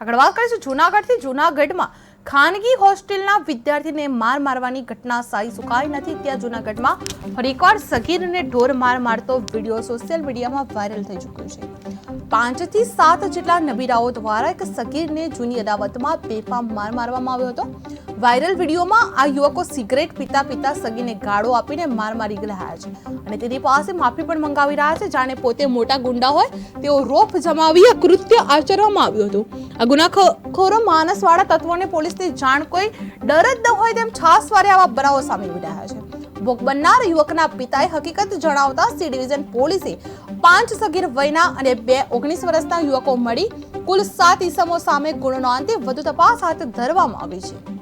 આગળ વાત કરીશું જૂનાગઢથી જૂનાગઢમાં ખાનગી હોસ્ટેલના વિદ્યાર્થીને માર મારવાની ઘટના સાઈ સુકાઈ નથી. ત્યાં જૂનાગઢમાં ફરીકવાર સગીરને ઢોર માર મારતો વીડિયો સોશિયલ મીડિયામાં વાયરલ થઈ ચૂક્યો છે. પાંચથી સાત જેટલા નબીરાઓ દ્વારા એક સગીરને જૂની અદાવતમાં બેફામ માર મારવામાં આવ્યો હતો. વાયરલ વિડીયોમાં આ યુવકો સિગરેટ પીતા પીતા સગીને ગાળો આપીને માર મારી રહ્યા છે અને તેની પાસે માફી પણ મંગાવી રહ્યા છે. જાણે પોતે મોટા ગુંડા હોય તેઓ રોપ જમાવી કૃત્ય આચરવામાં આવ્યું હતું. આ ગુનાખોરો માનસવાળા તત્વોને પોલીસની જાણ કોઈ ડર જ ન હોય તેમ છાસવારે આવા બનાવો સામે રહ્યા છે. ભોગ બનનાર યુવકના પિતાએ હકીકત જણાવતા સી ડિવિઝન પોલીસે પાંચ સગીર વયના અને બે ઓગણીસ વર્ષના યુવકો મળી કુલ સાત ઈસમો સામે ગુનો નોંધી વધુ તપાસ હાથ ધરવામાં આવી છે.